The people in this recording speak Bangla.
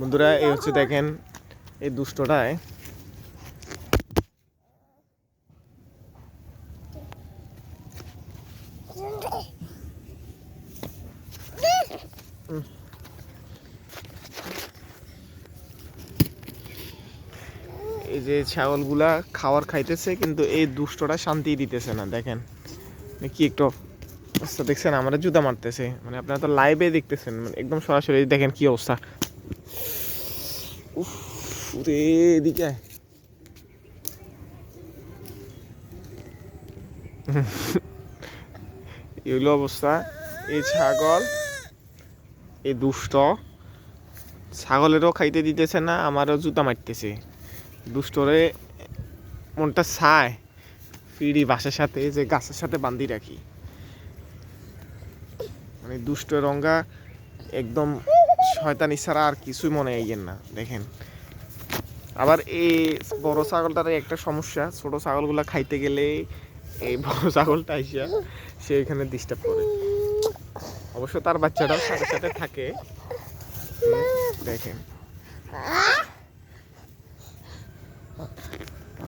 বন্ধুরা, এই হচ্ছে দেখেন এই দুষ্টটায়। এই যে ছাগলগুলা খাওয়ার খাইতেছে, কিন্তু এই দুষ্টটা শান্তি দিতেছে না, দেখেন। মানে কি একটু অবস্থা, দেখছেন? আমরা জুতা মারতেছে। মানে আপনারা তো লাইভে দেখতেছেন মানে একদম সরাসরি দেখেন কি অবস্থা। উফ রে এদিকে হলো অবস্থা। এই ছাগল এই দুষ্ট। ছাগলেরও খাইতে দিতেছে না, আমারও জুতা মারতেছে। দুষ্টরে মনটা ছায় ফিরি বাসের সাথে যে গাছের সাথে বান্ধি রাখি। মানে দুষ্ট রঙ্গা একদম শয়তানি ছাড়া আর কিছুই মনে আইয়েন না, দেখেন। আবার এই বড় ছাগলটার একটা সমস্যা, ছোট ছাগলগুলো খাইতে গেলে এই বড় ছাগলটা আইসা সে এখানে ডিস্টার্ব করে। অবশ্য তার বাচ্চাটাও সাথে সাথে থাকে। দেখেন।